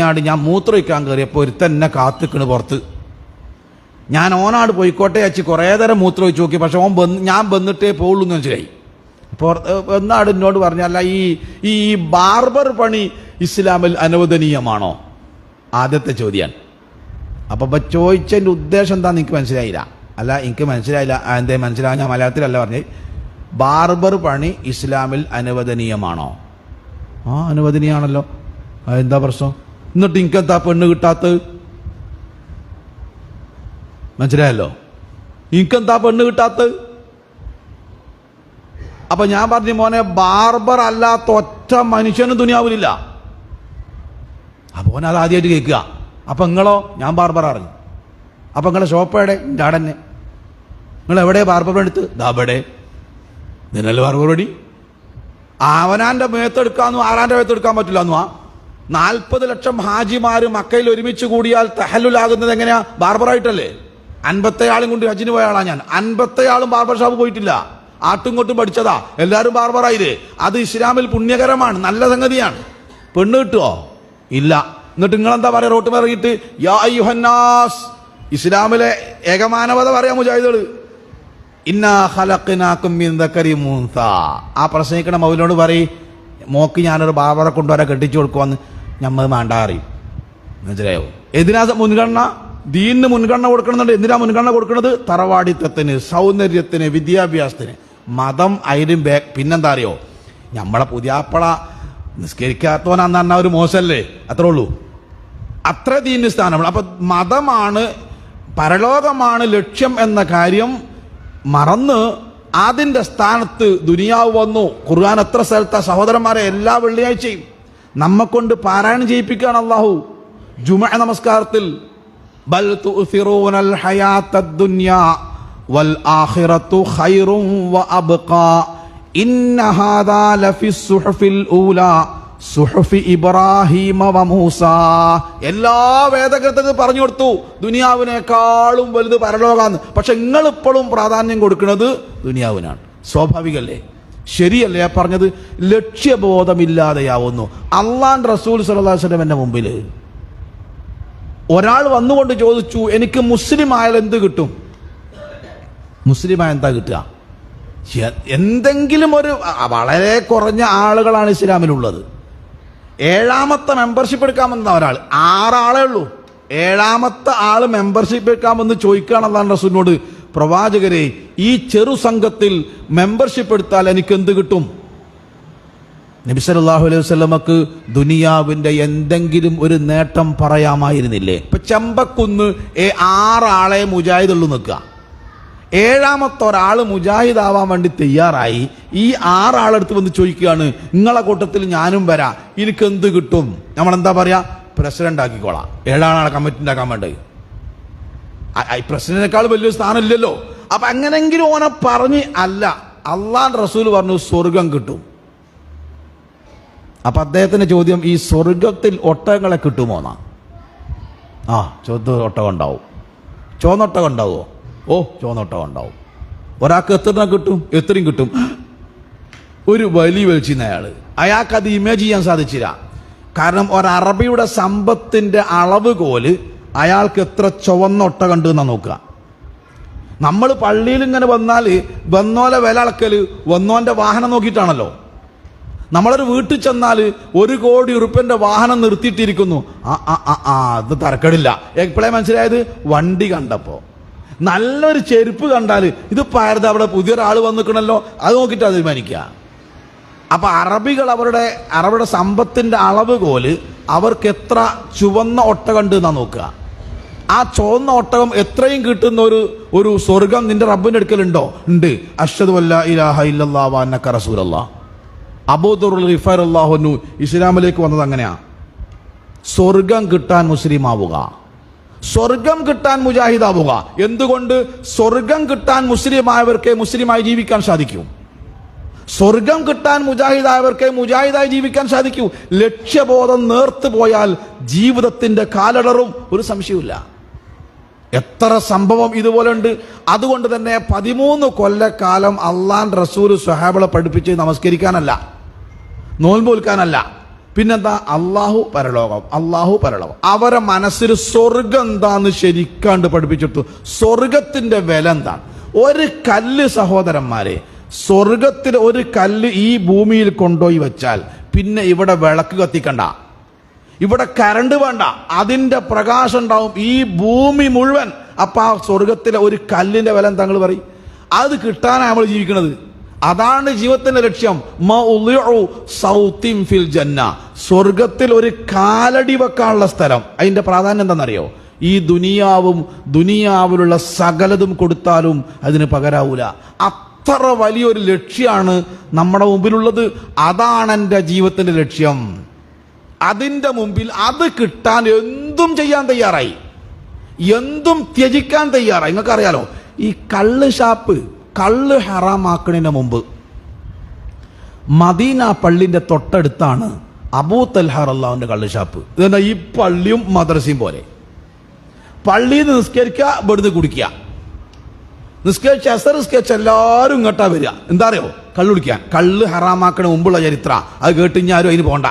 ഞാട് ഞാൻ മൂത്രമൊഴിക്കാൻ കയറിയപ്പോൾ ഒരുത്തൻ എന്നെ കാത്തിക്കണ് പുറത്ത്. ഞാൻ ഓനാട് പോയിക്കോട്ടെ അച്ഛൻ കുറേ നേരം മൂത്രമൊഴിച്ച് നോക്കി പക്ഷെ ഓൻ ബന്ന് ഞാൻ വന്നിട്ടേ പോവുള്ളൂ എന്ന് വെച്ചായി പുറത്ത് എന്നാട് എന്നോട് പറഞ്ഞല്ല ഈ ഈ ബാർബർ പണി ഇസ്ലാമിൽ അനുവദനീയമാണോ? ആദ്യത്തെ ചോദ്യമാണ് അപ്പം അപ്പം ചോദിച്ചതിന്റെ ഉദ്ദേശം എന്താ എനിക്ക് മനസ്സിലായില്ല. അല്ല എനിക്ക് മനസ്സിലായില്ല എന്തേ മനസ്സിലാകാൻ ഞാൻ മലയാളത്തിലല്ല പറഞ്ഞത് ബാർബർ പണി ഇസ്ലാമിൽ അനുവദനീയമാണോ? ആ അനുവദനീയമാണല്ലോ. എന്താ പ്രശ്നം? എന്നിട്ട് എനിക്കെന്താ പെണ്ണ് കിട്ടാത്തത് മനസ്സിലായല്ലോ? എനിക്കെന്താ പെണ്ണ് കിട്ടാത്തത് അപ്പൊ ഞാൻ പറഞ്ഞു മോനെ ബാർബർ അല്ലാത്ത ഒറ്റ മനുഷ്യനും ദുനിയാവിലില്ല. അപ്പൊ ഓൻ അത് ആദ്യമായിട്ട് കേൾക്കുക. അപ്പൊ നിങ്ങളോ ഞാൻ ബാർബർ അറിഞ്ഞു അപ്പൊ നിങ്ങളെ ഷോപ്പ് എവിടെ? നിങ്ങൾ എവിടെ ബാർബർ എടുത്ത്? ദാബടെ നിന്നല്ലേ ബാർബർ പടി അവനാന്റെ മേത്തെടുക്കാന്നു ആറാന്റെ മേത്തെടുക്കാൻ പറ്റില്ല എന്നുവാ നാൽപ്പത് ലക്ഷം ഹാജിമാർ മക്കയിൽ ഒരുമിച്ച് കൂടിയാൽ തെഹലുലാകുന്നത് എങ്ങനെയാ? ബാർബറായിട്ടല്ലേ? അൻപത്തയാളും കൊണ്ട് ഹജ്ജിന് പോയ ആളാ ഞാൻ. അൻപത്തയാളും ബാർബർ ഷാപ്പ് പോയിട്ടില്ല. ആട്ടും കൊട്ടും പഠിച്ചതാ. എല്ലാവരും ബാർബറായില്ലേ? അത് ഇസ്ലാമിൽ പുണ്യകരമാണ് നല്ല സംഗതിയാണ്. പെണ്ണ് കിട്ടുമോ ഇല്ല. എന്നിട്ട് നിങ്ങളെന്താ പറയാ? റോട്ട് ഇറങ്ങിയിട്ട് യാ ഇസ്ലാമിലെ ഏകമാനവത പറയാ മുജാഹിദുകൾ. ഇന്നാ ഹലക്കിനാക്കും ആ പ്രസംഗിക്കണ മൗലിനോട് പറയും മോക്ക് ഞാനൊരു ബാബറെ കൊണ്ടുവരാൻ കെട്ടിച്ചു കൊടുക്കുമെന്ന് നമ്മൾ വേണ്ട അറിയും. മനസ്സിലായോ? എന്തിനാ മുൻഗണന? ദീനിന് മുൻഗണന കൊടുക്കണമെന്നുണ്ട്. എന്തിനാ മുൻഗണന കൊടുക്കുന്നത് തറവാടിത്തത്തിന് സൗന്ദര്യത്തിന് വിദ്യാഭ്യാസത്തിന്. മതം അതിലും പിന്നെന്താ അറിയോ? നമ്മളെ പുതിയാപ്പള നിസ്കരിക്കാത്തവനാന്ന് പറഞ്ഞ ഒരു മോശമല്ലേ അത്രേ ഉള്ളൂ. അത്ര ദീനിന് സ്ഥാനമാണ് അപ്പൊ മതമാണ് പരലോകമാണ് ലക്ഷ്യം എന്ന കാര്യം മറന്ന് അതിന്റെ സ്ഥാനത്ത് ദുനിയാവ് വന്നു. ഖുർആൻ എത്ര സ്ഥലത്താ? സഹോദരന്മാരെ എല്ലാ വെള്ളിയാഴ്ചയും നമ്മെ കൊണ്ട് പാരായണം ചെയ്യിപ്പിക്കുകയാണ് അള്ളാഹു. ജുമ നമസ്കാരത്തിൽ വൽ വ അബ്ഖാ. ഇന്ന ഹാദാ ലഫി ഊലാ. സുഹഫി ഇബ്രാഹിമ വമൂസ മൂസ. എല്ലാ വേദഗ്രന്ഥങ്ങളും പറഞ്ഞു കൊടുത്തു. ദുനിയാവിനേക്കാളും വലുത് പരലോകാന്ന്. പക്ഷെ നിങ്ങൾ ഇപ്പോഴും പ്രാധാന്യം കൊടുക്കുന്നത് ദുനിയാവിനാണ്. സ്വാഭാവികല്ലേ? ശരിയല്ലേ പറഞ്ഞത്? ലക്ഷ്യബോധമില്ലാതെയാവുന്നു. അള്ളാൻ റസൂൽ സലഹുസ്ലമന്റെ മുമ്പിൽ ഒരാൾ വന്നുകൊണ്ട് ചോദിച്ചു എനിക്ക് മുസ്ലിം ആയാൽ എന്ത് കിട്ടും? മുസ്ലിം ആയ എന്താ കിട്ടുക? എന്തെങ്കിലും ഒരു വളരെ കുറഞ്ഞ ആളുകളാണ് ഇസ്ലാമിലുള്ളത്. ഏഴാമത്തെ മെമ്പർഷിപ്പ് എടുക്കാൻ വന്ന ഒരാൾ. ആറാളേ ഉള്ളൂ. ഏഴാമത്തെ ആൾ മെമ്പർഷിപ്പ് എടുക്കാൻ വന്ന് ചോദിക്കുകയാണെന്നാണ് റസൂലിനോട് പ്രവാചകരെ ഈ ചെറു സംഘത്തിൽ മെമ്പർഷിപ്പ് എടുത്താൽ എനിക്ക് എന്ത് കിട്ടും? നബിസലാഹു അലൈഹി വസ്ലമക്ക് ദുനിയാവിന്റെ എന്തെങ്കിലും ഒരു നേട്ടം പറയാമായിരുന്നില്ലേ? ഇപ്പൊ ചമ്പക്കുന്ന് ആറാളെ മുജാഹിദുള്ളൂ നിൽക്കുക. ഏഴാമത്തെ ഒരാൾ മുജാഹിദ് ആവാൻ വേണ്ടി തയ്യാറായി. ഈ ആറാളെടുത്ത് വന്ന് ചോദിക്കുകയാണ് നിങ്ങളെ കൂട്ടത്തിൽ ഞാനും വരാം. എനിക്ക് എന്ത് കിട്ടും? നമ്മൾ എന്താ പറയാ? പ്രസിഡന്റ് ആക്കിക്കോളാം. ഏഴാളാണ് കമ്മിറ്റി ഉണ്ടാക്കാൻ വേണ്ടത്. പ്രസിഡന്റിനേക്കാൾ വലിയൊരു സ്ഥാനം ഇല്ലല്ലോ അപ്പൊ അങ്ങനെങ്കിലും ഓനെ പറഞ്ഞ് അല്ല അള്ളാൻ റസൂൽ പറഞ്ഞു സ്വർഗം കിട്ടും. അപ്പൊ അദ്ദേഹത്തിന്റെ ചോദ്യം ഈ സ്വർഗത്തിൽ ഒട്ടകങ്ങളെ കിട്ടുമോന്നാ ആ ചോദ്യം ഒട്ടകം ഉണ്ടാവും. ചോന്നൊട്ടകം ഉണ്ടാവുമോ ഓ ചോന്നൊട്ടകം ഉണ്ടാവും ഒരാൾക്ക് എത്ര കിട്ടും? എത്രയും കിട്ടും. ഒരു വലി വലിച്ചിരുന്ന അയാൾ. അയാൾക്ക് അത് ഇമേജ് ചെയ്യാൻ സാധിച്ചില്ല. കാരണം ഒരറബിയുടെ സമ്പത്തിന്റെ അളവ് കോൽ അയാൾക്ക് എത്ര ചുവന്നൊട്ട കണ്ടു എന്നാ നോക്കുക. നമ്മൾ പള്ളിയിൽ ഇങ്ങനെ വന്നാൽ വന്നോലെ വില അളക്കൽ വന്നോന്റെ വാഹനം നോക്കിയിട്ടാണല്ലോ. നമ്മളൊരു വീട്ടിൽ ചെന്നാൽ ഒരു കോടി ഉറുപ്പ്യന്റെ വാഹനം നിർത്തിയിട്ടിരിക്കുന്നു. ആ ആ ആ അത് തരക്കടില്ല. എപ്പോഴേ മനസ്സിലായത്? വണ്ടി കണ്ടപ്പോ. നല്ലൊരു ചെരുപ്പ് കണ്ടാൽ ഇത് പാരത് അവിടെ പുതിയൊരാൾ വന്നിക്കണല്ലോ? അത് നോക്കിയിട്ട് തീരുമാനിക്കുക. അപ്പൊ അറബികൾ അവരുടെ അറബിയുടെ സമ്പത്തിന്റെ അളവ് കോൽ അവർക്ക് എത്ര ചുവന്ന ഒട്ടകണ്ട് എന്നാ നോക്കുക. ആ ചുവന്ന ഒട്ടകം എത്രയും കിട്ടുന്ന ഒരു ഒരു സ്വർഗം നിന്റെ റബ്ബിന്റെ അടുക്കലുണ്ടോ? ഉണ്ട്. അഷദ് വല്ല ഇസ്ലാമിലേക്ക് വന്നത് അങ്ങനെയാ. സ്വർഗം കിട്ടാൻ മുസ്ലിം ആവുക സ്വർഗം കിട്ടാൻ മുജാഹിദാവുക. എന്തുകൊണ്ട്? സ്വർഗം കിട്ടാൻ മുസ്ലിമായവർക്ക് മുസ്ലിമായി ജീവിക്കാൻ സാധിക്കൂ. സ്വർഗം കിട്ടാൻ മുജാഹിദായവർക്ക് മുജാഹിദായി ജീവിക്കാൻ സാധിക്കൂ. ലക്ഷ്യബോധം നേർത്തു പോയാൽ ജീവിതത്തിന്റെ കാലടറും. ഒരു സംശയമില്ല എത്ര സംഭവം ഇതുപോലെ ഉണ്ട് അതുകൊണ്ട് തന്നെ പതിമൂന്ന് കൊല്ലക്കാലം അള്ളാൻ റസൂൽ സുഹാബിളെ പഠിപ്പിച്ച് നമസ്കരിക്കാനല്ല. നോൽമ്പോൽക്കാനല്ല പിന്നെന്താ? അള്ളാഹു പരലോകം അള്ളാഹു പരലോകം. അവരെ മനസ്സിൽ സ്വർഗം എന്താന്ന് ശരിക്കാണ്ട് പഠിപ്പിച്ചിട്ടു സ്വർഗത്തിന്റെ വില എന്താണ്? ഒരു കല്ല് സഹോദരന്മാരെ സ്വർഗത്തിൽ ഒരു കല്ല് ഈ ഭൂമിയിൽ കൊണ്ടുപോയി വെച്ചാൽ പിന്നെ ഇവിടെ വിളക്ക് കത്തിക്കണ്ട. ഇവിടെ കരണ്ട് വേണ്ട. അതിന്റെ പ്രകാശം ഉണ്ടാവും ഈ ഭൂമി മുഴുവൻ. അപ്പൊ ആ സ്വർഗത്തിലെ ഒരു കല്ലിന്റെ വില താങ്കൾ പറയും? അത് കിട്ടാനാണ് നമ്മൾ ജീവിക്കുന്നത്. അതാണ് ജീവിതത്തിന്റെ ലക്ഷ്യം. സൗത്തിൻ ഫിൽ ജന്ന. സ്വർഗത്തിൽ ഒരു കാലടി വെക്കാനുള്ള സ്ഥലം. അതിന്റെ പ്രാധാന്യം എന്താണെന്നറിയോ? ഈ ദുനിയാവും ദുനിയാവിലുള്ള സകലതും കൊടുത്താലും അതിന് പകരാവൂല. അത്ര വലിയൊരു ലക്ഷ്യമാണ് നമ്മുടെ മുമ്പിലുള്ളത്. അതാണ് എന്റെ ജീവിതത്തിന്റെ ലക്ഷ്യം. അതിന്റെ മുമ്പിൽ അത് കിട്ടാൻ എന്തും ചെയ്യാൻ തയ്യാറായി. എന്തും ത്യജിക്കാൻ തയ്യാറായി. നിങ്ങൾക്കറിയാലോ? ഈ കള്ള് ഷാപ്പ് കള്ള് ഹറാമാക്കണതിന് മുമ്പ് മദീന പള്ളിന്റെ തൊട്ടടുത്താണ് അബൂ തൽഹർ അള്ളാഹുവിന്റെ കള്ള് ഷാപ്പ്. ഇതെന്താ ഈ പള്ളിയും മദ്രസയും പോലെ. പള്ളിയിൽ നിന്ന് നിസ്കരിക്കുക ഇവിടുന്ന് കുടിക്കുക നിസ്കരിച്ച് അസർ നിസ്കരിച്ച് എല്ലാവരും ഇങ്ങോട്ടാ വരിക. എന്താ അറിയോ? കള്ള് കുടിക്കാൻ. കള്ള് ഹറാമാക്കണ മുമ്പുള്ള ചരിത്ര. അത് കേട്ടിഞ്ഞാരും അതിന് പോണ്ട.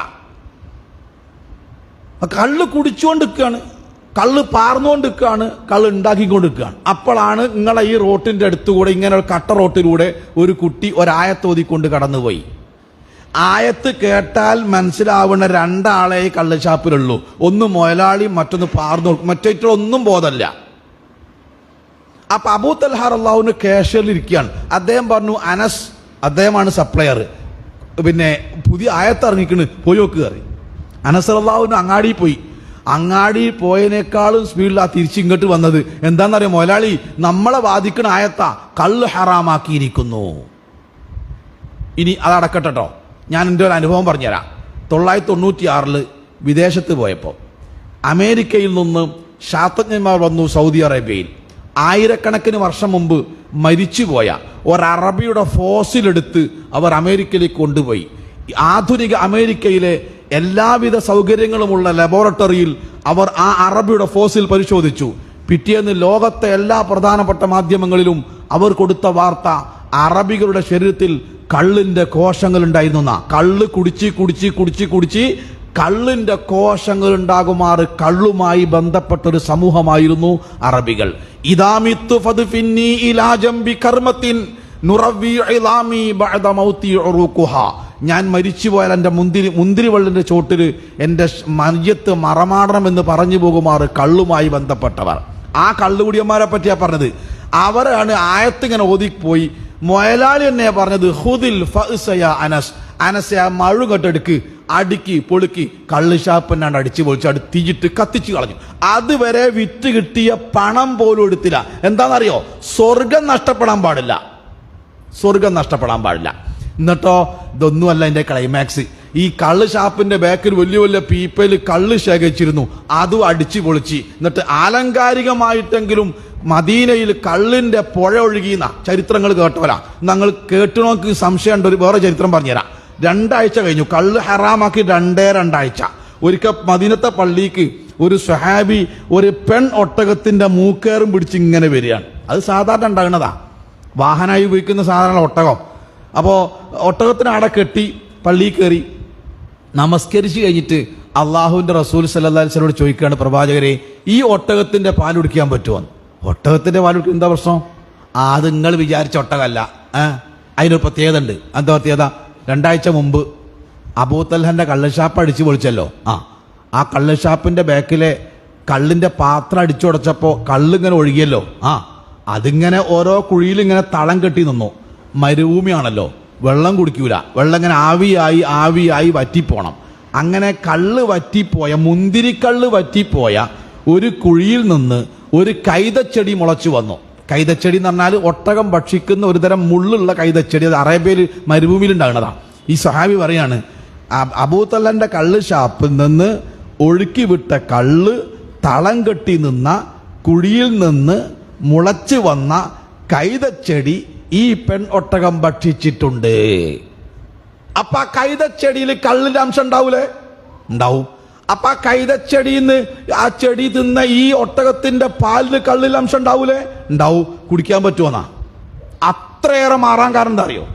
കള്ള് കുടിച്ചുകൊണ്ട് നിൽക്കുകയാണ് കള്ള് പാർന്നുകൊണ്ട് നിൽക്കുകയാണ് കള്ള് ഉണ്ടാക്കിക്കൊണ്ട് നിൽക്കുകയാണ് അപ്പോഴാണ് നിങ്ങളെ ഈ റോട്ടിന്റെ അടുത്തുകൂടെ ഇങ്ങനെ ഒരു കട്ട റോട്ടിലൂടെ ഒരു കുട്ടി ഒരായത്തോതിക്കൊണ്ട് കടന്നുപോയി. ആയത്ത് കേട്ടാൽ മനസ്സിലാവുന്ന രണ്ടാളെ ഈ കള്ള് ഷാപ്പിലുള്ളൂ ഒന്ന് മൊയലാളി മറ്റൊന്ന് പാർന്നു മറ്റേറ്റൊന്നും ബോധമല്ല. അപ്പൊ അബൂ തൽഹാർ അള്ളാഹുവിന് ഇരിക്കുകയാണ്. അദ്ദേഹം പറഞ്ഞു അനസ് അദ്ദേഹമാണ് സപ്ലയർ. പിന്നെ പുതിയ ആയത്ത് ഇറങ്ങിക്കണ് പോയി നോക്കുക അനസ് അള്ളാഹുവിന് അങ്ങാടി പോയി. അങ്ങാടി പോയതിനേക്കാളും സ്പീഡിലാ തിരിച്ചിങ്ങോട്ട് വന്നത്. എന്താണെന്നറിയാം മുതലാളി നമ്മളെ ബാധിക്കണ ആയത്ത കള്ള് ഹറാമാക്കിയിരിക്കുന്നു. ഇനി അതടക്കട്ടോ ഞാൻ എന്റെ ഒരു അനുഭവം പറഞ്ഞുതരാം. തൊള്ളായിരത്തി തൊണ്ണൂറ്റി ആറിൽ വിദേശത്ത് പോയപ്പോൾ അമേരിക്കയിൽ നിന്ന് ശാസ്ത്രജ്ഞന്മാർ വന്നു സൗദി അറേബ്യയിൽ. ആയിരക്കണക്കിന് വർഷം മുമ്പ് മരിച്ചുപോയ ഒരറബിയുടെ ഫോസിലെടുത്ത് അവർ അമേരിക്കയിലേക്ക് കൊണ്ടുപോയി. ആധുനിക അമേരിക്കയിലെ എല്ലാവിധ സൗകര്യങ്ങളുമുള്ള ലബോറട്ടറിയിൽ അവർ ആ അറബിയുടെ ഫോസിൽ പരിശോധിച്ചു. പിറ്റേന്ന് ലോകത്തെ എല്ലാ പ്രധാനപ്പെട്ട മാധ്യമങ്ങളിലും അവർ കൊടുത്ത വാർത്ത അറബികളുടെ ശരീരത്തിൽ കള്ളിന്റെ കോശങ്ങൾ ഉണ്ടായിരുന്ന കള്ള് കുടിച്ച് കുടിച്ച് കുടിച്ച് കുടിച്ച് കള്ളിന്റെ കോശങ്ങൾ ഉണ്ടാകുമാറ് കള്ളുമായി ബന്ധപ്പെട്ട ഒരു സമൂഹമായിരുന്നു അറബികൾ. ഇതാമിത്തു ജംബി കർമ്മത്തിൻ ഇലാമി ബഅദ ഉറൂഖുഹ. ഞാൻ മരിച്ചു പോയാൽ എന്റെ മുന്തിരി മുന്തിരിവള്ളിന്റെ ചോട്ടിൽ എന്റെ മയ്യത്ത് മറമാടണമെന്ന് പറഞ്ഞു പോകുമാർ കള്ളുമായി ബന്ധപ്പെട്ടവർ. ആ കള്ളുകുടിയന്മാരെ പറ്റിയാണ് പറഞ്ഞത്. അവരാണ് ആയത്തിങ്ങനെ ഓതിപ്പോയി. മൊയലാലി എന്നെ പറഞ്ഞത് ഹുദിൽ അനസ്. അനസ് ആ മഴു കെട്ടെടുക്ക് അടുക്കി പൊളുക്കി കള്ളു ഷാപ്പിനാണ്ട് അടിച്ചു പൊളിച്ച് അടുത്തിയിട്ട് കത്തിച്ചു കളഞ്ഞു. അതുവരെ വിറ്റ് കിട്ടിയ പണം പോലും എടുത്തില്ല. എന്താണെന്നറിയോ? സ്വർഗം നഷ്ടപ്പെടാൻ പാടില്ല. സ്വർഗം നഷ്ടപ്പെടാൻ പാടില്ല. എന്നിട്ടോ? ഇതൊന്നുമല്ല എന്റെ ക്ലൈമാക്സ് ഈ കള്ള് ഷാപ്പിന്റെ ബാക്കിൽ വലിയ വലിയ പീപ്പയിൽ കള്ള് ശേഖരിച്ചിരുന്നു. അതും അടിച്ചു പൊളിച്ച്. എന്നിട്ട് ആലങ്കാരികമായിട്ടെങ്കിലും മദീനയിൽ കള്ളിന്റെ പുഴ ഒഴുകിയെന്ന ചരിത്രങ്ങൾ കേട്ടവരാ. ഞങ്ങൾ കേട്ടുനോക്ക് സംശയമുണ്ട്. ഒരു വേറെ ചരിത്രം പറഞ്ഞുതരാം. രണ്ടാഴ്ച കഴിഞ്ഞു. കള്ള് ഹറാമാക്കി രണ്ടേ രണ്ടാഴ്ച. ഒരിക്കൽ മദീനത്തെ പള്ളിക്ക് ഒരു സ്വഹാബി ഒരു പെൺ ഒട്ടകത്തിന്റെ മൂക്കേറും പിടിച്ച് ഇങ്ങനെ വരികയാണ്. അത് സാധാരണ ഉണ്ടാകുന്നതാ. വാഹനമായി ഉപയോഗിക്കുന്ന സാധാരണ ഒട്ടകം. അപ്പോൾ ഒട്ടകത്തിന് അവിടെ കെട്ടി പള്ളിയിൽ കയറി നമസ്കരിച്ച് കഴിഞ്ഞിട്ട് അള്ളാഹുവിന്റെ റസൂൽ സല്ലാസ്ലോട് ചോദിക്കുകയാണ് പ്രവാചകരെ ഈ ഒട്ടകത്തിന്റെ പാൽ കുടിക്കാൻ പറ്റുമോ ഒട്ടകത്തിന്റെ പാൽ കുടിക്കാൻ എന്താ പ്രശ്നം? അത് നിങ്ങൾ വിചാരിച്ച ഒട്ടകമല്ല. അതിനൊരു പ്രത്യേകത ഉണ്ട്. എന്താ പ്രത്യേകത? രണ്ടാഴ്ച മുമ്പ് അബൂത്തൽഹന്റെ കള്ളുഷാപ്പ് അടിച്ചു പൊളിച്ചല്ലോ. ആ ആ കള്ളുഷാപ്പിന്റെ ബാക്കിലെ കള്ളിന്റെ പാത്രം അടിച്ചുടച്ചപ്പോൾ കള്ളിങ്ങനെ ഒഴുകിയല്ലോ. ആ അതിങ്ങനെ ഓരോ കുഴിയിലിങ്ങനെ തളം കെട്ടി നിന്നു. മരുഭൂമിയാണല്ലോ. വെള്ളം കുടിക്കൂല. വെള്ളം ഇങ്ങനെ ആവിയായി ആവിയായി വറ്റിപ്പോണം. അങ്ങനെ കള്ള് വറ്റിപ്പോയ മുന്തിരിക്കള്ള് വറ്റിപ്പോയ ഒരു കുഴിയിൽ നിന്ന് ഒരു കൈതച്ചെടി മുളച്ചു വന്നു. കൈതച്ചെടി എന്ന് പറഞ്ഞാൽ ഒട്ടകം ഭക്ഷിക്കുന്ന ഒരു തരം മുള്ളുള്ള കൈതച്ചെടി. അത് അറേബ്യയിൽ മരുഭൂമിയിൽ ഉണ്ടാകുന്നതാണ് ഈ സഹാബി പറയാണ് അബൂത്തല്ലന്റെ കള്ള് ഷാപ്പിൽ നിന്ന് ഒഴുക്കി വിട്ട കള്ള് തളം കെട്ടി നിന്ന കുഴിയിൽ നിന്ന് മുളച്ചു വന്ന കൈതച്ചെടി ഈ പെൺ ഒട്ടകം ഭക്ഷിച്ചിട്ടുണ്ട്. അപ്പൊ ആ കൈതച്ചെടിയിൽ കള്ളിന്റെ അംശം ഉണ്ടാവൂലേ? ഉണ്ടാവും. അപ്പൊ ആ നിന്ന് ആ ചെടി തിന്ന ഈ ഒട്ടകത്തിന്റെ പാലിന് കള്ളിൽ അംശം ഉണ്ടാവൂലേ? ഉണ്ടാവും. കുടിക്കാൻ പറ്റുമെന്നാ അത്രയേറെ മാറാൻ കാരണം എന്താ അറിയോ?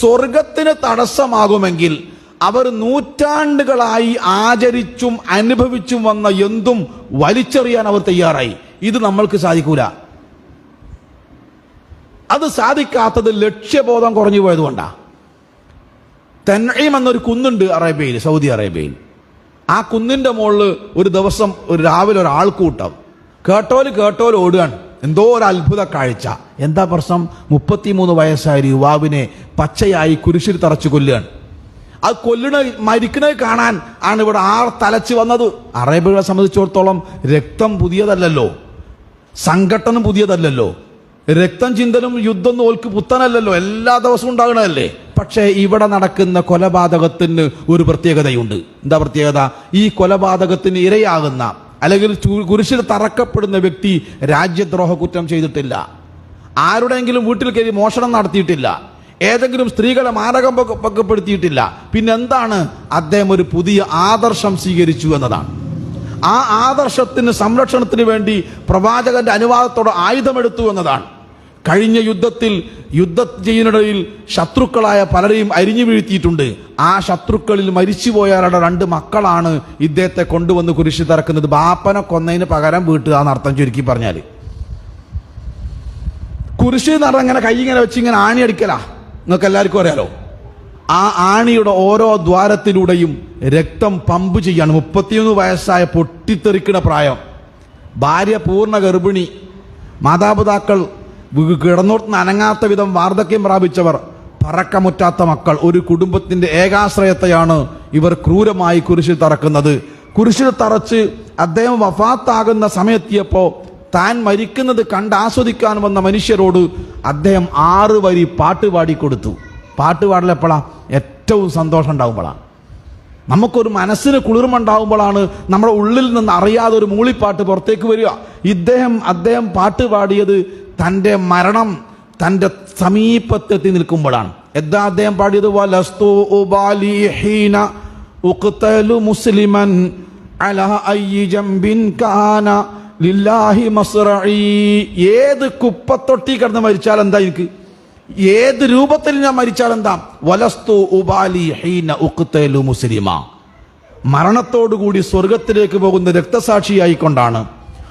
സ്വർഗത്തിന് തടസ്സമാകുമെങ്കിൽ അവർ നൂറ്റാണ്ടുകളായി ആചരിച്ചും അനുഭവിച്ചും വന്ന എന്തും വലിച്ചെറിയാൻ അവർ തയ്യാറായി. ഇത് നമ്മൾക്ക് സാധിക്കൂല. അത് സാധിക്കാത്തത് ലക്ഷ്യബോധം കുറഞ്ഞു പോയതുകൊണ്ടാണ് തെന്നീം എന്നൊരു കുന്നുണ്ട് അറേബ്യയിൽ സൗദി അറേബ്യയിൽ. ആ കുന്നിന്റെ മുകളിൽ ഒരു ദിവസം ഒരു രാവിലെ ഒരാൾക്കൂട്ടം കേട്ടോൽ കേട്ടോൽ ഓടുകയാണ്. എന്തോ ഒരു അത്ഭുത കാഴ്ച. എന്താ പ്രശ്നം? മുപ്പത്തിമൂന്ന് വയസ്സായ ഒരു യുവാവിനെ പച്ചയായി കുരിശിൽ തറച്ചു കൊല്ലുകയാണ്. അത് കൊല്ലണ മരിക്കണത് കാണാൻ ആണ് ഇവിടെ ആർ തലച്ച് വന്നത്. അറേബ്യകളെ സംബന്ധിച്ചിടത്തോളം രക്തം പുതിയതല്ലല്ലോ. സംഘട്ടനം പുതിയതല്ലല്ലോ. രക്തം ചിന്തനും യുദ്ധം നോൽക്ക് പുത്തനല്ലല്ലോ. എല്ലാ ദിവസവും ഉണ്ടാകണമല്ലേ പക്ഷേ ഇവിടെ നടക്കുന്ന കൊലപാതകത്തിന് ഒരു പ്രത്യേകതയുണ്ട്. എന്താ പ്രത്യേകത? ഈ കൊലപാതകത്തിന് ഇരയാകുന്ന അല്ലെങ്കിൽ കുരിശിൽ തറക്കപ്പെടുന്ന വ്യക്തി രാജ്യദ്രോഹ കുറ്റം ചെയ്തിട്ടില്ല. ആരുടെയെങ്കിലും വീട്ടിൽ കയറി മോഷണം നടത്തിയിട്ടില്ല. ഏതെങ്കിലും സ്ത്രീകളെ മാരകം പക്കപ്പെടുത്തിയിട്ടില്ല പിന്നെന്താണ്? അദ്ദേഹം ഒരു പുതിയ ആദർശം സ്വീകരിച്ചു എന്നതാണ്. ആ ആദർശത്തിന് സംരക്ഷണത്തിന് വേണ്ടി പ്രവാചകന്റെ അനുവാദത്തോടെ ആയുധമെടുത്തു എന്നതാണ്. കഴിഞ്ഞ യുദ്ധത്തിൽ യുദ്ധ ചെയ്യുന്നിടയിൽ ശത്രുക്കളായ പലരെയും അരിഞ്ഞു വീഴ്ത്തിയിട്ടുണ്ട്. ആ ശത്രുക്കളിൽ മരിച്ചുപോയവരുടെ രണ്ട് മക്കളാണ് ഇദ്ദേഹത്തെ കൊണ്ടുവന്ന് കുരിശി തറക്കുന്നത്. ബാപ്പനെ കൊന്നതിന് പകരം വീട്ടുക എന്നർത്ഥം ചുരുക്കി പറഞ്ഞാൽ. കുരിശി ഇങ്ങനെ കൈ ഇങ്ങനെ വെച്ച് ഇങ്ങനെ ആണിയടിക്കലാ. നിങ്ങൾക്ക് എല്ലാവർക്കും അറിയാലോ? ആ ആണിയുടെ ഓരോ ദ്വാരത്തിലൂടെയും രക്തം പമ്പ് ചെയ്യാണ്. മുപ്പത്തിയൊന്ന് വയസ്സായ പൊട്ടിത്തെറിക്കുന്ന പ്രായം. ഭാര്യ പൂർണ ഗർഭിണി. മാതാപിതാക്കൾ കിടന്നോർത്ത് അനങ്ങാത്ത വിധം വാർദ്ധക്യം പ്രാപിച്ചവർ പറക്കമുറ്റാത്ത മക്കൾ. ഒരു കുടുംബത്തിന്റെ ഏകാശ്രയത്തെയാണ് ഇവർ ക്രൂരമായി കുരിശിൽ തറക്കുന്നത്. കുരിശിൽ തറച്ച് അദ്ദേഹം വഫാത്താകുന്ന സമയത്തിയപ്പോ താൻ മരിക്കുന്നത് കണ്ട് ആസ്വദിക്കാൻ വന്ന മനുഷ്യരോട് അദ്ദേഹം ആറ് വരി പാട്ട് പാടിക്കൊടുത്തു. പാട്ട് പാടലെപ്പോഴാ ഏറ്റവും സന്തോഷം ഉണ്ടാകുമ്പോഴാണ് നമുക്കൊരു മനസ്സിന് കുളിർമുണ്ടാകുമ്പോഴാണ് നമ്മുടെ ഉള്ളിൽ നിന്ന് അറിയാതെ ഒരു മൂളിപ്പാട്ട് പുറത്തേക്ക് വരിക. ഇദ്ദേഹം അദ്ദേഹം പാട്ട് പാടിയത് തന്റെ മരണം തന്റെ സമീപത്തെത്തി നിൽക്കുമ്പോഴാണ്. എന്താ അദ്ദേഹം പാടിയത്? വലസ്തു ഉബാലി ഉഖ്തലു മുസ്ലിമൻ ജംബിൻ കാന ലില്ലാഹി മസ്റഈ. ഏത് കുപ്പത്തൊട്ടി കിടന്ന് മരിച്ചാൽ എന്താ എനിക്ക് ഏത് രൂപത്തിൽ ഞാൻ മരിച്ചാൽ എന്താ? വലസ്തു ഉബാലി ഹീന ഉക്തേലു മുസ്ലിമ. മരണത്തോടുകൂടി സ്വർഗത്തിലേക്ക് പോകുന്ന രക്തസാക്ഷിയായിക്കൊണ്ടാണ്.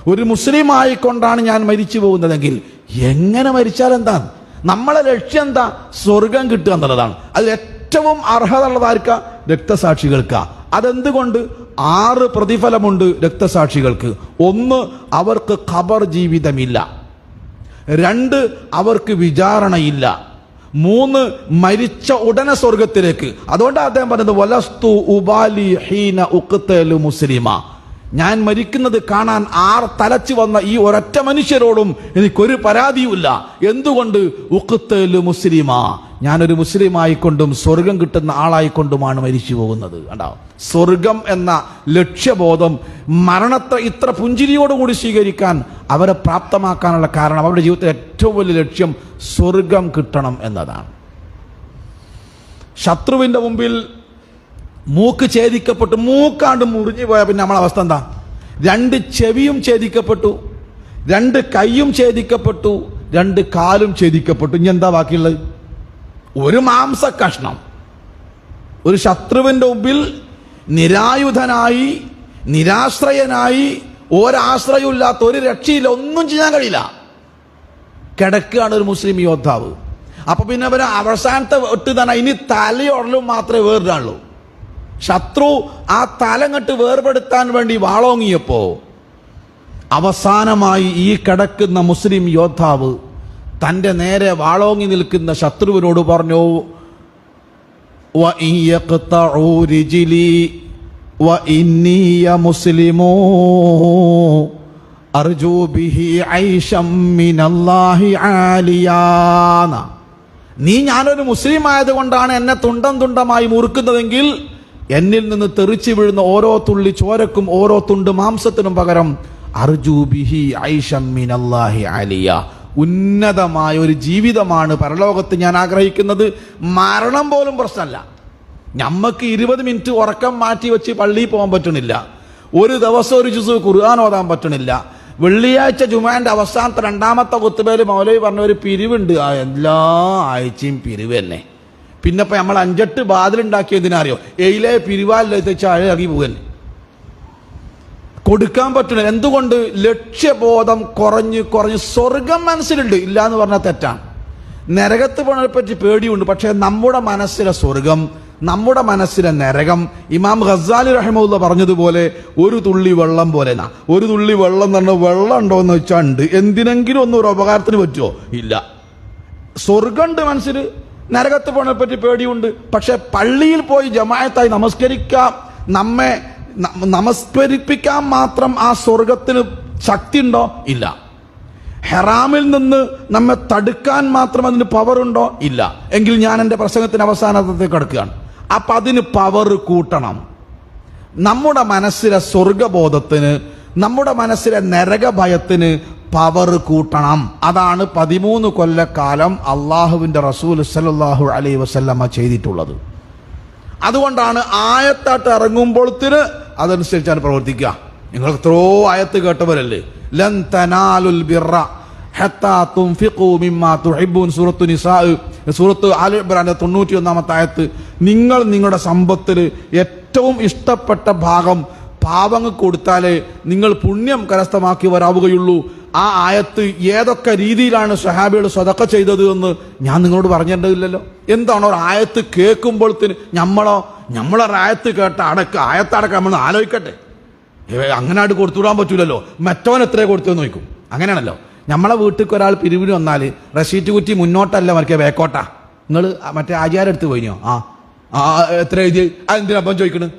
ഒരു മുസ്ലിം ആയിക്കൊണ്ടാണ് ഞാൻ മരിച്ചു പോകുന്നതെങ്കിൽ എങ്ങനെ മരിച്ചാൽ എന്താ? നമ്മളെ ലക്ഷ്യം എന്താ? സ്വർഗം കിട്ടുക എന്നുള്ളതാണ്. അതിൽ ഏറ്റവും അർഹത ഉള്ളതാർക്ക രക്തസാക്ഷികൾക്ക്. അതെന്തുകൊണ്ട്? ആറ് പ്രതിഫലമുണ്ട് രക്തസാക്ഷികൾക്ക്. ഒന്ന് അവർക്ക് ഖബർ ജീവിതമില്ല. രണ്ട് അവർക്ക് വിചാരണയില്ല. മൂന്ന് മരിച്ച ഉടനെ സ്വർഗത്തിലേക്ക് അതുകൊണ്ട് അദ്ദേഹം പറഞ്ഞത് വലസ്തു ഉബാലി ഹീന ഉഖ്തലു മുസ്ലിമ. ഞാൻ മരിക്കുന്നത് കാണാൻ ആർ തലച്ചു വന്ന ഈ ഒരൊറ്റ മനുഷ്യരോടും എനിക്കൊരു പരാതിയുമില്ല. എന്തുകൊണ്ട്? ഉഖ്തലു മുസ്ലിമ. ഞാനൊരു മുസ്ലിം ആയിക്കൊണ്ടും സ്വർഗം കിട്ടുന്ന ആളായിക്കൊണ്ടുമാണ് മരിച്ചു പോകുന്നത്. കണ്ടോ? സ്വർഗം എന്ന ലക്ഷ്യബോധം മരണത്തെ ഇത്ര പുഞ്ചിരിയോടുകൂടി സ്വീകരിക്കാൻ അവരെ പ്രാപ്തമാക്കാനുള്ള കാരണം അവരുടെ ജീവിതത്തിലെ ഏറ്റവും വലിയ ലക്ഷ്യം സ്വർഗം കിട്ടണം എന്നതാണ്. ശത്രുവിന്റെ മുമ്പിൽ മൂക്ക് ഛേദിക്കപ്പെട്ടു മൂക്കാണ്ട് മുറിഞ്ഞു പോയാൽ പിന്നെ നമ്മളെ അവസ്ഥ എന്താ? രണ്ട് ചെവിയും ഛേദിക്കപ്പെട്ടു രണ്ട് കൈയും ഛേദിക്കപ്പെട്ടു രണ്ട് കാലും ഛേദിക്കപ്പെട്ടു. ഇനി എന്താ ബാക്കിയുള്ളത്? ഒരു മാംസ കഷ്ണം ഒരു ശത്രുവിന്റെ മുമ്പിൽ നിരായുധനായി നിരാശ്രയനായി ഒരാശ്രയവും ഇല്ലാത്ത ഒരു രക്ഷയില്ല ഒന്നും ചെയ്യാൻ കഴിയില്ല. കിടക്കുകയാണ് ഒരു മുസ്ലിം യോദ്ധാവ്. അപ്പൊ പിന്നെ അവന് അവസാനത്തെ ഒട്ട് തന്നെ ഇനി തലയുടലും മാത്രമേ വേറിടാനുള്ളൂ. ശത്രു ആ തലങ്ങട്ട് വേർപെടുത്താൻ വേണ്ടി വാളോങ്ങിയപ്പോ അവസാനമായി ഈ കിടക്കുന്ന മുസ്ലിം യോദ്ധാവ് തന്റെ നേരെ വാളോങ്ങി നിൽക്കുന്ന ശത്രുവിനോട് പറഞ്ഞു وإني مسلم أرجو به عيشا من الله عاليانا നീ ഞാനൊരു മുസ്ലിം ആയതുകൊണ്ടാണ് എന്നെ തുണ്ടം തുണ്ടമായി മുറുക്കുന്നതെങ്കിൽ എന്നിൽ നിന്ന് തെറിച്ചു വീഴുന്ന ഓരോ തുള്ളി ചോരക്കും ഓരോ തുണ്ട് മാംസത്തിനും പകരം അർജു ബിഹി ഐഷം മിനല്ലാഹി ആലിയ ഉന്നതമായ ഒരു ജീവിതമാണ് പരലോകത്ത് ഞാൻ ആഗ്രഹിക്കുന്നത് മരണം പോലും പ്രശ്നമല്ല ഞമ്മക്ക് ഇരുപത് മിനിറ്റ് ഉറക്കം മാറ്റി വെച്ച് പള്ളിയിൽ പോകാൻ പറ്റണില്ല. ഒരു ദിവസം ഒരു ജുസു ഖുർആൻ ഓതാൻ പറ്റണില്ല. വെള്ളിയാഴ്ച ജുമാന്റെ അവസാനത്തെ രണ്ടാമത്തെ കുത്തുബേൽ മൗലവി പറഞ്ഞ ഒരു പിരിവുണ്ട്. ആ എല്ലാ ആഴ്ചയും പിരിവ് തന്നെ. പിന്നെ ഇപ്പം നമ്മൾ അഞ്ചെട്ട് ബാതിലുണ്ടാക്കിയതിനറിയോ എയിലെ പിരിവാലിലെ ചാഴ ഇറങ്ങി പോകല്ലേ കൊടുക്കാൻ പറ്റില്ല എന്തുകൊണ്ട്? ലക്ഷ്യബോധം കുറഞ്ഞ് കുറഞ്ഞ് സ്വർഗം മനസ്സിലുണ്ട്. ഇല്ല എന്ന് പറഞ്ഞാൽ തെറ്റാണ്. നരകത്ത് പോണതിനെ പറ്റി പേടിയുണ്ട്. പക്ഷേ നമ്മുടെ മനസ്സിലെ സ്വർഗം നമ്മുടെ മനസ്സിലെ നരകം ഇമാം ഖസാലി റഹ്മുല്ല പറഞ്ഞതുപോലെ ഒരു തുള്ളി വെള്ളം പോലെ ഒരു തുള്ളി വെള്ളം എന്ന് പറഞ്ഞാൽ വെള്ളം ഉണ്ടോ എന്ന് വെച്ചാൽ ഉണ്ട്. എന്തിനെങ്കിലും ഒന്നും ഒരു ഉപകാരത്തിന് പറ്റുമോ? ഇല്ല. സ്വർഗമുണ്ട് മനസ്സിൽ. നരകത്ത് പോണെ പറ്റി പേടിയുണ്ട്. പക്ഷെ പള്ളിയിൽ പോയി ജമായത്തായി നമസ്കരിക്കാം. നമ്മെ നമസ്കരിപ്പിക്കാൻ മാത്രം ആ സ്വർഗത്തിന് ശക്തി ഉണ്ടോ? ഇല്ല. ഹെറാമിൽ നിന്ന് നമ്മെ തടുക്കാൻ മാത്രം അതിന് പവർ ഉണ്ടോ? ഇല്ല. എങ്കിൽ ഞാൻ എന്റെ പ്രസംഗത്തിന് അവസാനത്തേക്ക് കിടക്കുകയാണ്. അപ്പൊ അതിന് പവർ കൂട്ടണം. നമ്മുടെ മനസ്സിലെ സ്വർഗബോധത്തിന് നമ്മുടെ മനസ്സിലെ നരകഭയത്തിന് പവർ കൂട്ടണം. അതാണ് പതിമൂന്ന് കൊല്ലക്കാലം അള്ളാഹുവിന്റെ റസൂൽ സല്ലല്ലാഹു അലൈ വസല്ലമ ചെയ്തിട്ടുള്ളത്. അതുകൊണ്ടാണ് ആയത്താട്ട് ഇറങ്ങുമ്പോഴത്തിന് അതനുസരിച്ചാണ് പ്രവർത്തിക്കുക. നിങ്ങൾ എത്രയോ ആയത്ത് കേട്ടവരല്ലേ? ലൻ തനാലുൽ ബിറ സൂറത്തു നിസാ സൂറത്ത് ആൽ തൊണ്ണൂറ്റി ഒന്നാമത്തെ ആയത്ത് നിങ്ങൾ നിങ്ങളുടെ സമ്പത്തിൽ ഏറ്റവും ഇഷ്ടപ്പെട്ട ഭാഗം പാവങ്ങ് കൊടുത്താലേ നിങ്ങൾ പുണ്യം കരസ്ഥമാക്കി വരാവുകയുള്ളൂ. ആ ആയത്ത് ഏതൊക്കെ രീതിയിലാണ് സഹാബികൾ സ്വതക്ക ചെയ്തത് എന്ന് ഞാൻ നിങ്ങളോട് പറഞ്ഞിട്ടില്ലല്ലോ എന്താണ് ഒരു ആയത്ത് കേൾക്കുമ്പോൾ നമ്മളോ നമ്മളൊരു ആയത്ത് കേട്ട അടക്ക ആയത്തടക്കം നമ്മൾ ആലോചിക്കട്ടെ. അങ്ങനെ ആയിട്ട് കൊടുത്തുവിടാൻ പറ്റൂലല്ലോ. മറ്റവൻ എത്രയോ കൊടുത്തു നോക്കും അങ്ങനെയാണല്ലോ. നമ്മളെ വീട്ടിൽ ഒരാൾ പിരിവിന് വന്നാൽ റഷീറ്റ് കുറ്റി മുന്നോട്ടല്ല മറിക്കുക ബേക്കോട്ടാ. നിങ്ങൾ മറ്റേ ആചാരം എടുത്ത് പോയിനോ? ആ. ആ എത്ര എഴുതി? അതെന്തിനാ അപ്പം ചോദിക്കണ്?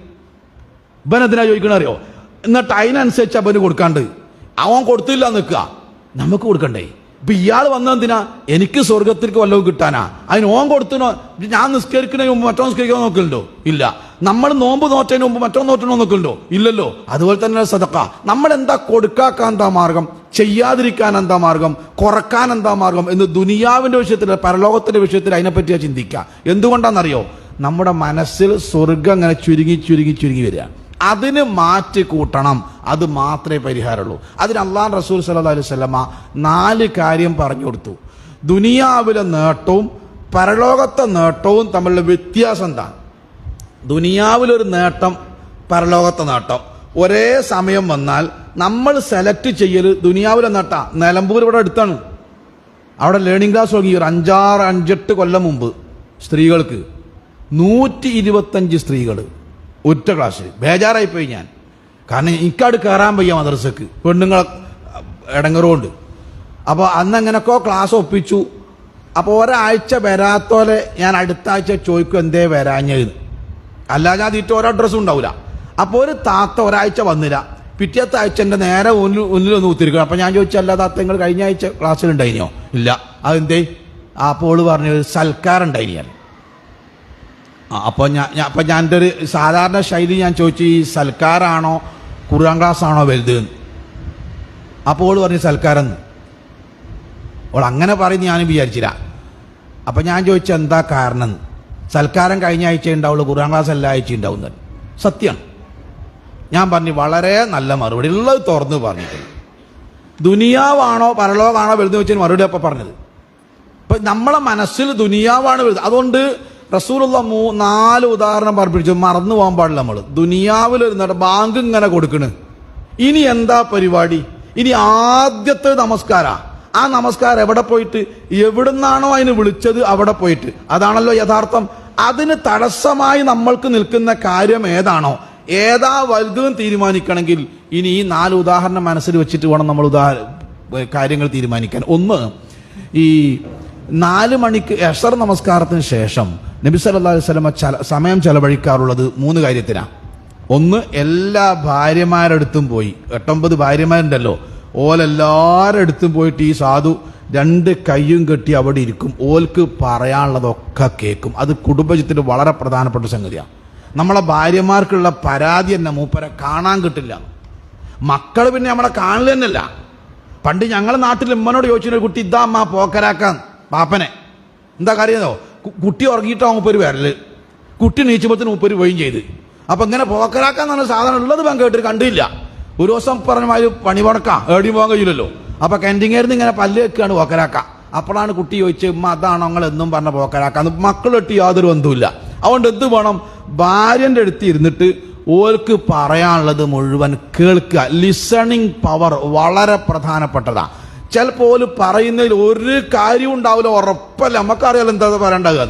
ഇവൻ എന്തിനാ ചോദിക്കണ അറിയോ? എന്നിട്ട് അതിനനുസരിച്ച് അവന് കൊടുക്കാണ്ട്. അവൻ കൊടുത്തില്ല നിൽക്കുക. നമുക്ക് കൊടുക്കണ്ടേ? ഇപ്പൊ ഇയാൾ വന്നെന്തിനാ എനിക്ക് സ്വർഗത്തിലേക്ക് വല്ലതും കിട്ടാനാ. അതിന് ഓൻ കൊടുത്തിനോ ഞാൻ നിസ്കരിക്കണേ മറ്റോ നിസ്കരിക്കാൻ നോക്കലുണ്ടോ? ഇല്ല. നമ്മൾ നോമ്പ് നോറ്റതിന് മുമ്പ് മറ്റോ നോറ്റണോ നോക്കുന്നുണ്ടോ ഇല്ലല്ലോ. അതുപോലെ തന്നെ സദക്ക. നമ്മൾ എന്താ കൊടുക്കാക്കാൻ എന്താ മാർഗം? ചെയ്യാതിരിക്കാൻ എന്താ മാർഗം? കുറയ്ക്കാൻ എന്താ മാർഗം? എന്ന് ദുനിയാവിന്റെ വിഷയത്തിൽ പരലോകത്തിന്റെ വിഷയത്തിൽ അതിനെപ്പറ്റിയാ ചിന്തിക്കുക എന്തുകൊണ്ടാണെന്നറിയോ? നമ്മുടെ മനസ്സിൽ സ്വർഗം അങ്ങനെ ചുരുങ്ങി ചുരുങ്ങി ചുരുങ്ങി വരിക. അതിന് മാറ്റി കൂട്ടണം. അത് മാത്രമേ പരിഹാരമുള്ളൂ. അതിന് അള്ളാൻ റസൂൽ സല്ലല്ലാഹു അലൈഹി വസല്ലമ നാല് കാര്യം പറഞ്ഞു കൊടുത്തു. ദുനിയാവിലെ നേട്ടവും പരലോകത്തെ നേട്ടവും തമ്മിലുള്ള വ്യത്യാസം എന്താണ്? ദുനിയാവിലൊരു നേട്ടം പരലോകത്തെ നേട്ടം. ഒരേ സമയം വന്നാൽ നമ്മൾ സെലക്ട് ചെയ്യൽ ദുനിയാവിലെ നേട്ട. നിലമ്പൂർ ഇവിടെ അടുത്താണ്. അവിടെ ലേണിംഗ് ക്ലാസ് തുടങ്ങി ഒരു അഞ്ചാറ് അഞ്ചെട്ട് കൊല്ലം മുമ്പ് സ്ത്രീകൾക്ക് നൂറ്റി ഇരുപത്തഞ്ച് സ്ത്രീകൾ ഒറ്റ ക്ലാസ്സിൽ ബേജാറായിപ്പോയി ഞാൻ. കാരണം എനിക്കവിടെ കയറാൻ വയ്യ മദ്രസക്ക്. പെണ്ണുങ്ങളെ ഇടങ്ങറുകൊണ്ട്. അപ്പോൾ അന്ന് ക്ലാസ് ഒപ്പിച്ചു. അപ്പോൾ ഒരാഴ്ച വരാത്തോലെ ഞാൻ അടുത്ത ആഴ്ച ചോദിക്കും എന്തേ വരാഞ്ഞത് അല്ലാതെ തീറ്റ ഓരോ അഡ്രസ്സും ഉണ്ടാവില്ല അപ്പോൾ ഒരു താത്ത ഒരാഴ്ച വന്നില്ല. പിറ്റേത്തെ ആഴ്ച എന്റെ നേരെ ഒന്നിൽ ഒന്നിലൊന്ന് കുത്തിരിക്കണം അപ്പം ഞാൻ ചോദിച്ചു അല്ല താത്ത നിങ്ങൾ കഴിഞ്ഞ ആഴ്ച ക്ലാസ്സിലുണ്ടായിനോ ഇല്ല. അതെന്തേ? അപ്പോൾ ഓൾ പറഞ്ഞു "ഒരു സൽക്കാരം അപ്പോൾ ഞാൻ. അപ്പം ഞാൻ എന്റെ ഒരു സാധാരണ ശൈലി ഞാൻ ചോദിച്ചു ഈ സൽക്കാരാണോ ഖുർആൻ ക്ലാസ് ആണോ വലുത് അപ്പോൾ പറഞ്ഞു സൽക്കാരം ഓൾ അങ്ങനെ പറയുന്നു ഞാനും വിചാരിച്ചില്ല. അപ്പം ഞാൻ ചോദിച്ചു എന്താ കാരണം. സൽക്കാരം കഴിഞ്ഞ ആഴ്ച ഉണ്ടാവുള്ളൂ ഖുർആൻ ക്ലാസ് എല്ലാ ആഴ്ച ഉണ്ടാവും തന്നെ സത്യമാണ് ഞാൻ പറഞ്ഞു വളരെ നല്ല മറുപടി. ഉള്ളത് തുറന്ന് പറഞ്ഞിട്ടുണ്ട്. ദുനിയാവാണോ പരലോകാണോ വലുത് വെച്ചാൽ മറുപടി അപ്പം പറഞ്ഞത്? ഇപ്പൊ നമ്മളെ മനസ്സിൽ ദുനിയാവാണ് വലുത് അതുകൊണ്ട് റസൂലുള്ള മൂ നാല് ഉദാഹരണം പറപ്പിച്ചു മറന്നു പോകാൻ പാടില്ല നമ്മൾ ദുനിയാവിൽ ഇരുന്നിട്ട് ബാങ്ക് ഇങ്ങനെ കൊടുക്കണ്. ഇനി എന്താ പരിപാടി? ഇനി ആദ്യത്തെ നമസ്കാര. ആ നമസ്കാരം എവിടെ പോയിട്ട്? എവിടുന്നാണോ അതിന് വിളിച്ചത് അവിടെ പോയിട്ട്. അതാണല്ലോ യഥാർത്ഥം. അതിന് തടസ്സമായി നമ്മൾക്ക് നിൽക്കുന്ന കാര്യം ഏതാണോ? ഏതാ വലുതും തീരുമാനിക്കണമെങ്കിൽ ഇനി ഈ നാല് ഉദാഹരണം മനസ്സിൽ വെച്ചിട്ട് വേണം നമ്മൾ ഉദാഹര കാര്യങ്ങൾ തീരുമാനിക്കാൻ. ഒന്ന് ഈ നാല് മണിക്ക് എഷർ നമസ്കാരത്തിന് ശേഷം നബി സല്ലല്ലാഹു അലൈഹി വസല്ലമ സമയം ചെലവഴിക്കാറുള്ളത് മൂന്ന് കാര്യത്തിനാണ് ഒന്ന് എല്ലാ ഭാര്യമാരടുത്തും പോയി. എട്ടൊമ്പത് ഭാര്യമാരുണ്ടല്ലോ. ഓലെല്ലാവരുടെ അടുത്തും പോയിട്ട് ഈ സാധു രണ്ട് കൈയും കെട്ടി അവിടെ ഇരിക്കും. ഓൽക്ക് പറയാനുള്ളതൊക്കെ കേൾക്കും അത് കുടുംബജത്തിന് വളരെ പ്രധാനപ്പെട്ട സംഗതിയാണ് നമ്മളെ ഭാര്യമാർക്കുള്ള പരാതി തന്നെ മൂപ്പരെ കാണാൻ കിട്ടില്ല. മക്കൾ പിന്നെ നമ്മളെ തന്നെയല്ല. പണ്ട് ഞങ്ങളെ നാട്ടിൽ ഉമ്മനോട് ചോദിച്ചു കുട്ടി ഇതാ അമ്മ പോക്കരാക്കാൻ പാപ്പനെ എന്താ കാര്യമോ കുട്ടി ഉറങ്ങിയിട്ടാവും മൂപ്പര് വരൽ. കുട്ടി നീച്ചുമ്പത്തിന് മൂപ്പര് പോയും ചെയ്ത്. അപ്പൊ ഇങ്ങനെ പോക്കരാക്കാൻ പറഞ്ഞ സാധനം ഉള്ളത് ഞാൻ കേട്ടിട്ട് കണ്ടില്ല. ഒരു ദിവസം പറഞ്ഞ മാതിരി പണി മുടക്കാം. ഏടിയും പോകാൻ കഴിയില്ലല്ലോ. അപ്പൊ കെൻഡിങ്ങായിരുന്നു ഇങ്ങനെ പല്ല് വെക്കുകയാണ് പോക്കരാക്ക. അപ്പോഴാണ് കുട്ടി ചോദിച്ചത് ഉമ്മ അതാണോ നിങ്ങൾ എന്നും പറഞ്ഞ പോക്കരാക്ക. മക്കളൊട്ട് യാതൊരു ബന്ധവുമില്ല. അതുകൊണ്ട് എന്ത് വേണം? ഭാര്യന്റെ അടുത്ത് ഇരുന്നിട്ട് ഓർക്ക് പറയാനുള്ളത് മുഴുവൻ കേൾക്കുക. ലിസണിങ് പവർ വളരെ പ്രധാനപ്പെട്ടതാണ് ചിലപ്പോൾ ഓൽ പറയുന്നതിൽ ഒരു കാര്യവും ഉണ്ടാവില്ല ഉറപ്പല്ല. നമുക്കറിയാലോ എന്താ പറയേണ്ടത്